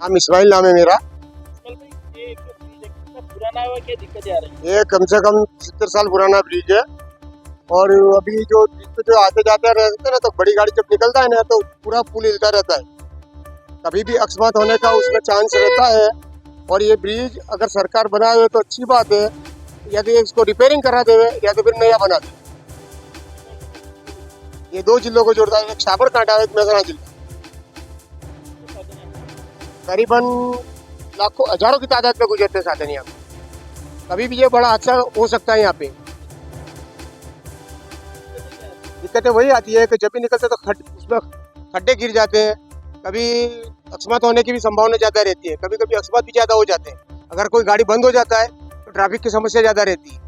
नाम इसमाइल नाम है मेरा। ये कम से कम सत्तर साल पुराना ब्रिज है। और अभी जो ब्रिज पे जो आते जाते रहते ना तो बड़ी गाड़ी जब निकलता है ना तो पूरा पुल हिलता रहता है। कभी भी अकस्मात होने का उसमें चांस रहता है। और ये ब्रिज अगर सरकार बनाए तो अच्छी बात है। या तो इसको रिपेयरिंग करा देवे, या तो फिर नया बना दे ये दो जिलों को जोड़ता है, एक साबरकांठा, एक मेहसाणा जिला। करीबन लाखों, हज़ारों की तादाद में गुजरते साधन यहाँ पे। कभी भी ये बड़ा हादसा हो सकता है यहाँ पे। दिक्कतें वही आती है कि जब भी निकलते तो खड उसमें खड्डे गिर जाते हैं। कभी अकस्मात होने की भी संभावना ज़्यादा रहती है। कभी कभी अकस्मात भी ज़्यादा हो जाते हैं। अगर कोई गाड़ी बंद हो जाता है तो ट्रैफ़िक की समस्या ज़्यादा रहती है।